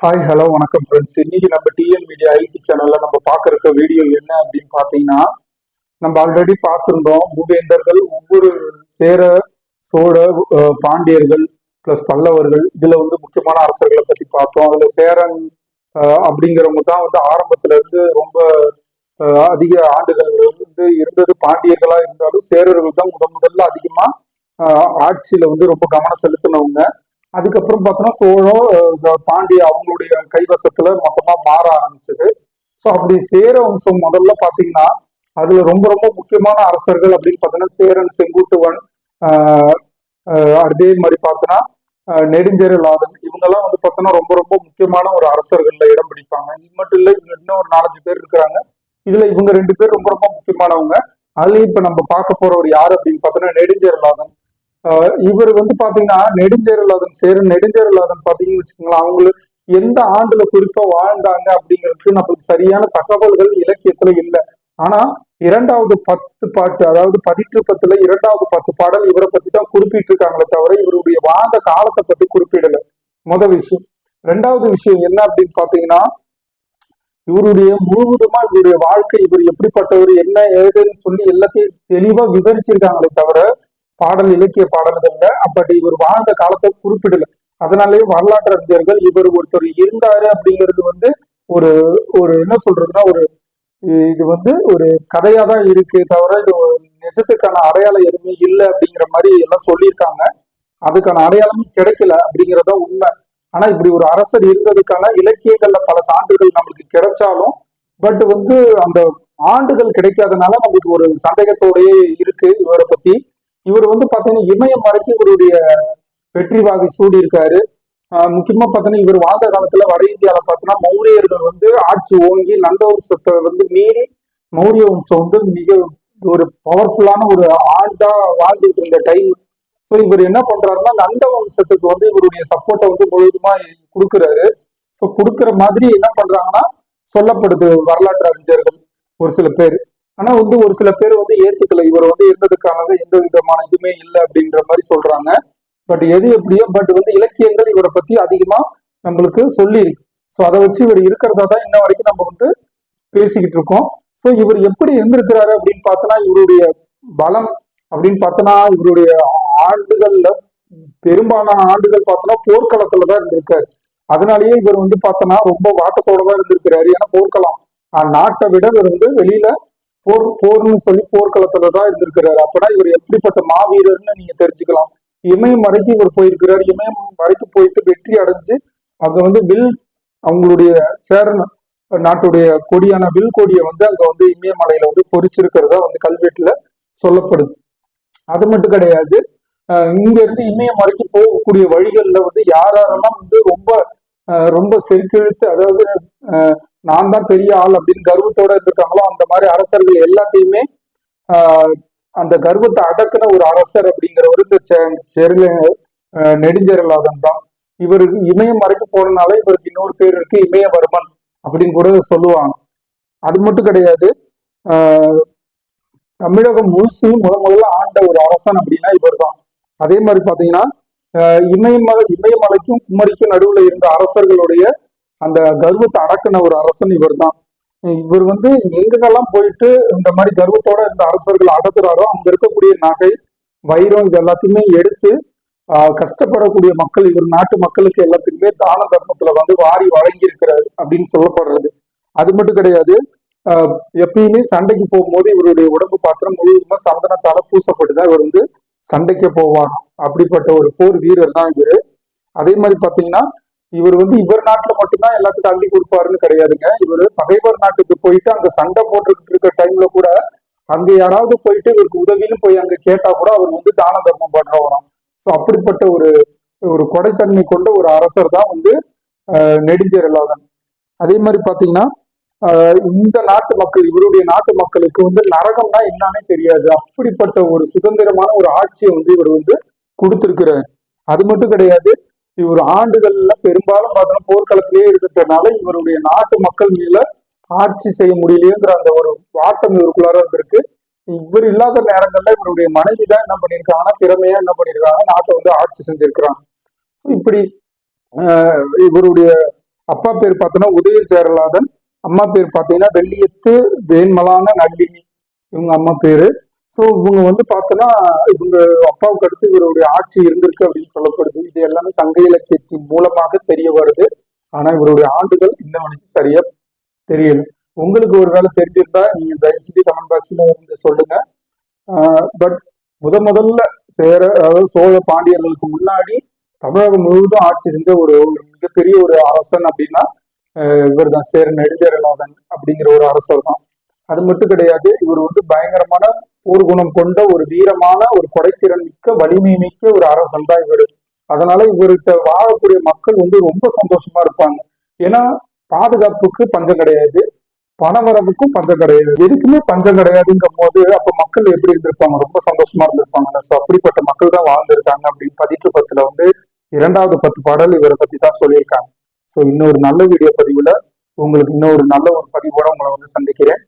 Hi hello வணக்கம் friends இன்னைக்கு நம்ம டிஎன் மீடியா ஐடி சேனல்ல நம்ம பார்க்க வீடியோ என்ன அப்படின்னு பார்த்தீங்கன்னா நம்ம ஆல்ரெடி பார்த்துருந்தோம். பூபேந்தர்கள் ஒவ்வொரு சேர சோழ பாண்டியர்கள் ப்ளஸ் பல்லவர்கள் இதுல வந்து முக்கியமான அரசர்களை பத்தி பார்த்தோம். அதுல சேரன் அப்படிங்கிறவங்க தான் வந்து ஆரம்பத்துல இருந்து ரொம்ப அதிக ஆண்டுகள் வந்து இருந்தது. பாண்டியர்களா இருந்தாலும் சேரர்கள் தான் முதன் முதல்ல அதிகமா ஆட்சியில வந்து ரொம்ப கவனம் செலுத்தினவங்க. அதுக்கப்புறம் பார்த்தோன்னா சோழம் பாண்டிய அவங்களுடைய கைவசத்துல மொத்தமா மாற ஆரம்பிச்சது. ஸோ அப்படி சேர வம்சம் முதல்ல பாத்தீங்கன்னா அதுல ரொம்ப ரொம்ப முக்கியமான அரசர்கள் அப்படின்னு பார்த்தோன்னா சேரன் செங்குட்டுவன் ஆஹ் ஆஹ் அதே மாதிரி பார்த்தோன்னா நெடுஞ்செருளாதன் இவங்கெல்லாம் வந்து பார்த்தோன்னா ரொம்ப ரொம்ப முக்கியமான ஒரு அரசர்கள்ல இடம் பிடிப்பாங்க. இது மட்டும் இல்லை இவங்க இன்னும் ஒரு நாலஞ்சு பேர் இருக்கிறாங்க. இதுல இவங்க ரெண்டு பேர் ரொம்ப ரொம்ப முக்கியமானவங்க. அதுலயும் இப்ப நம்ம பார்க்க போறவர் யாரு அப்படின்னு பார்த்தோன்னா நெடுஞ்செருளாதன் இவர் வந்து பாத்தீங்கன்னா நெடுஞ்சேரலாதன் சேரன் நெடுஞ்சேரலாதன் பாத்தீங்கன்னு வச்சுக்கோங்களேன் அவங்களுக்கு எந்த ஆண்டுல குறிப்பா வாழ்ந்தாங்க அப்படிங்கிறதுக்கு நம்மளுக்கு சரியான தகவல்கள் இலக்கியத்துல இல்லை. ஆனா இரண்டாவது பத்து பாட்டு அதாவது பதிற்று பத்துல இரண்டாவது பத்து பாடல் இவரை பத்தி தான் குறிப்பிட்டிருக்காங்களே தவிர இவருடைய வாழ்ந்த காலத்தை பத்தி குறிப்பிடல. முத விஷயம். ரெண்டாவது விஷயம் என்ன அப்படின்னு பாத்தீங்கன்னா இவருடைய முழுவதுமா இவருடைய வாழ்க்கை இவர் எப்படிப்பட்டவர் என்ன ஏதுன்னு சொல்லி எல்லாத்தையும் தெளிவா விவரிச்சிருக்காங்களே தவிர பாடல் இலக்கிய பாடல்கள்ல பட் இவர் வாழ்ந்த காலத்தை குறிப்பிடல. அதனாலேயே வரலாற்று அறிஞர்கள் இவர் ஒருத்தர் இருந்தாரு அப்படிங்கிறது வந்து ஒரு ஒரு என்ன சொல்றதுன்னா ஒரு இது வந்து ஒரு கதையா தான் இருக்கு தவிர இது நிஜத்துக்கான அடையாளம் எதுவுமே இல்லை அப்படிங்கிற மாதிரி எல்லாம் சொல்லியிருக்காங்க. அதுக்கான அடையாளமும் கிடைக்கல அப்படிங்கறத உண்மை. ஆனா இப்படி ஒரு அரசர் இருந்ததுக்கான இலக்கியங்கள்ல பல சான்றுகள் நம்மளுக்கு கிடைச்சாலும் பட் வந்து அந்த ஆண்டுகள் கிடைக்காதனால நம்மளுக்கு ஒரு சந்தேகத்தோடயே இருக்கு இவரை பத்தி. இவர் வந்து பார்த்தீங்கன்னா இமயம் வரைக்கும் இவருடைய வெற்றி வாகை சூடி இருக்காரு முக்கியமா பார்த்தீங்கன்னா இவர் வாழ்ந்த காலத்துல வட இந்தியாவில் பார்த்தோன்னா மௌரியர்கள் வந்து ஆட்சி ஓங்கி நந்த வம்சத்தை வந்து மீறி மௌரிய வம்சம் வந்து மிக ஒரு பவர்ஃபுல்லான ஒரு ஆண்டா வாழ்ந்துட்டு இருந்த டைம் ஸோ இவர் என்ன பண்றாருன்னா நந்த வம்சத்துக்கு வந்து இவருடைய சப்போர்ட்டை வந்து முழுவதுமா கொடுக்குறாரு. ஸோ கொடுக்குற மாதிரி என்ன பண்றாங்கன்னா சொல்லப்படுது வரலாற்று அறிஞர்கள் ஒரு சில பேர். ஆனா வந்து ஒரு சில பேர் வந்து ஏத்துக்கல. இவர் வந்து இருந்ததுக்கானது எந்த விதமான இதுவுமே இல்லை அப்படின்ற மாதிரி சொல்றாங்க. பட் எது எப்படியோ பட் வந்து இலக்கியங்கள் இவரை பத்தி அதிகமா நம்மளுக்கு சொல்லி இருக்கு ஸோ அதை வச்சு இவர் இருக்கிறதா தான் இன்ன வரைக்கும் நம்ம வந்து பேசிக்கிட்டு இருக்கோம். ஸோ இவர் எப்படி இருந்திருக்கிறாரு அப்படின்னு பார்த்தோன்னா இவருடைய பலம் அப்படின்னு பார்த்தோன்னா இவருடைய ஆண்டுகள்ல பெரும்பாலான ஆண்டுகள் பார்த்தோன்னா போர்க்களத்துல தான் இருந்திருக்காரு. அதனாலேயே இவர் வந்து பார்த்தோன்னா ரொம்ப வாட்டத்தோட தான் இருந்திருக்கிறாரு. ஏன்னா போர்க்களம் நாட்டை விட இவர் வந்து வெளியில போர் போர்னு சொல்லி போர்க்களத்துல தான் இருந்திருக்கிறாரு. அப்பனா இவர் எப்படிப்பட்ட மாவீரர்னு நீங்க தெரிஞ்சுக்கலாம். இமயம் வரைக்கும் இவர் போயிருக்கிறார். இமயம் வரைக்கும் போயிட்டு வெற்றி அடைஞ்சு அங்க வந்து வில் அவங்களுடைய சேர நாட்டுடைய கொடியான வில் கொடியை வந்து அங்க வந்து இமயமலையில வந்து பொறிச்சிருக்கிறதா வந்து கல்வெட்டுல சொல்லப்படுது. அது மட்டும் கிடையாது. இங்க இருந்து இமயம் வரைக்கும் போகக்கூடிய வழிகள்ல வந்து யார் யாரெல்லாம் வந்து ரொம்ப ரொம்ப செருக்கிழுத்து அதாவது நான் தான் பெரிய ஆள் அப்படின்னு கர்வத்தோட இருந்திருக்காங்களோ அந்த மாதிரி அரசர்கள் எல்லாத்தையுமே அந்த கர்வத்தை அடக்குன ஒரு அரசர் அப்படிங்கிறவர் இந்த செருல நெடுஞ்செரலாதன் தான். இவர் இமயம் வரைக்கும் போனனால இவருக்கு இன்னொரு பேர் இருக்கு இமயவர்மன் அப்படின்னு கூட சொல்லுவாங்க. அது மட்டும் கிடையாது தமிழகம் முழுசு முத முதல்ல ஆண்ட ஒரு அரசன் அப்படின்னா இவர் தான் அதே மாதிரி பாத்தீங்கன்னா இமயமலை இமயமலைக்கும் குமரிக்கும் நடுவுல இருந்த அரசர்களுடைய அந்த கர்வத்தை அடக்குன ஒரு அரசன் இவர் தான் இவர் வந்து எங்கெல்லாம் போயிட்டு இந்த மாதிரி கர்வத்தோட இருந்த அரசர்கள் அடக்குறாரோ அங்க இருக்கக்கூடிய நகை வைரம் இது எல்லாத்தையுமே எடுத்து கஷ்டப்படக்கூடிய மக்கள் இவர் நாட்டு மக்களுக்கு எல்லாத்துக்குமே தான தர்மத்துல வந்து வாரி வழங்கி இருக்கிறாரு அப்படின்னு சொல்லப்படுறது. அது மட்டும் கிடையாது எப்பயுமே சண்டைக்கு போகும்போது இவருடைய உடம்பு பாத்திரம் முழுவதுமா சந்தனத்தால பூசப்பட்டுதான் இவர் வந்து சண்டைக்கு போவாராம் அப்படிப்பட்ட ஒரு போர் வீரர் தான் இவர். அதே மாதிரி பாத்தீங்கன்னா இவர் வந்து இவர் நாட்டுல மட்டும்தான் எல்லாத்துக்கும் அள்ளி கொடுப்பாருன்னு கிடையாதுங்க. இவர் பகைவர் நாட்டுக்கு போயிட்டு அங்க சண்டை போட்டுக்கிட்டு இருக்க டைம்ல கூட அங்க யாராவது போயிட்டு இவருக்கு உதவின்னு போய் அங்க கேட்டா கூட அவர் வந்து தான தர்மம் பண்றவராம் ஸோ அப்படிப்பட்ட ஒரு ஒரு கொடைத்தன்மை கொண்ட ஒரு அரசர் தான் வந்து ஆஹ் அதே மாதிரி பாத்தீங்கன்னா இந்த நாட்டு மக்கள் இவருடைய நாட்டு மக்களுக்கு வந்து நரகம்னா என்னன்னே தெரியாது. அப்படிப்பட்ட ஒரு சுதந்திரமான ஒரு ஆட்சியை வந்து இவர் வந்து கொடுத்திருக்கிறார். அது மட்டும் கிடையாது இவர் ஆண்டுகள்ல பெரும்பாலும் பார்த்தோம்னா போர்க்களத்திலேயே இருந்துட்டனால இவருடைய நாட்டு மக்கள் மேல ஆட்சி செய்ய முடியலையேங்கிற அந்த ஒரு வாட்டம் இவருக்குள்ளார இருந்திருக்கு இவர் இல்லாத நேரங்கள்ல இவருடைய மனைவி தான் என்ன பண்ணியிருக்காங்கன்னா திறமையா என்ன பண்ணியிருக்காங்க நாட்டை வந்து ஆட்சி செஞ்சிருக்கிறாங்க இப்படி இவருடைய அப்பா பேர் பார்த்தோன்னா உதய சேரலாதன் அம்மா பேர் பார்த்தீங்கன்னா வெள்ளியத்து வேண்மலான நல்லினி இவங்க அம்மா பேரு. ஸோ இவங்க வந்து பார்த்தோன்னா இவங்க அப்பாவுக்கு அடுத்து இவருடைய ஆட்சி இருந்திருக்கு அப்படின்னு சொல்லப்படுது. இது எல்லாமே சங்க இலக்கியத்தின் மூலமாக தெரிய வருது. ஆனா இவருடைய ஆண்டுகள் இன்னும் வரைக்கும் சரியா தெரியல. உங்களுக்கு ஒரு வேலை தெரிஞ்சிருந்தா நீங்க தயவு செஞ்சு கமெண்ட் பாக்ஸ்ல இருந்து சொல்லுங்க. பட் முத முதல்ல சேர அதாவது சோழ பாண்டியர்களுக்கு முன்னாடி தமிழகம் முழுவதும் ஆட்சி செஞ்ச ஒரு மிகப்பெரிய ஒரு அரசன் அப்படின்னா இவர் தான் சேர நெடுஞ்சரநாதன் அப்படிங்கிற ஒரு அரசர் தான். அது மட்டும் கிடையாது இவர் வந்து பயங்கரமான போர் குணம் கொண்ட ஒரு வீரமான ஒரு கொடைத்திறன் மிக்க வலிமை மிக்க ஒரு அரசன் தான் இவர். அதனால இவர்கிட்ட வாழக்கூடிய மக்கள் வந்து ரொம்ப சந்தோஷமா இருப்பாங்க. ஏன்னா பாதுகாப்புக்கு பஞ்சம் கிடையாது பணவரவுக்கும் பஞ்சம் கிடையாது. எதுக்குமே பஞ்சம் கிடையாதுங்கும் போது அப்ப மக்கள் எப்படி இருந்திருப்பாங்க? ரொம்ப சந்தோஷமா இருந்திருப்பாங்க. ஸோ அப்படிப்பட்ட மக்கள் தான் வாழ்ந்திருக்காங்க அப்படின்னு பதிற்று பத்துல வந்து இரண்டாவது பத்து பாடல் இவரை பத்தி தான் சொல்லியிருக்காங்க. ஸோ இன்னொரு நல்ல வீடியோ பதிவில் உங்களுக்கு இன்னொரு நல்ல ஒரு பதிவோட உங்களை வந்து சந்திக்கிறேன்.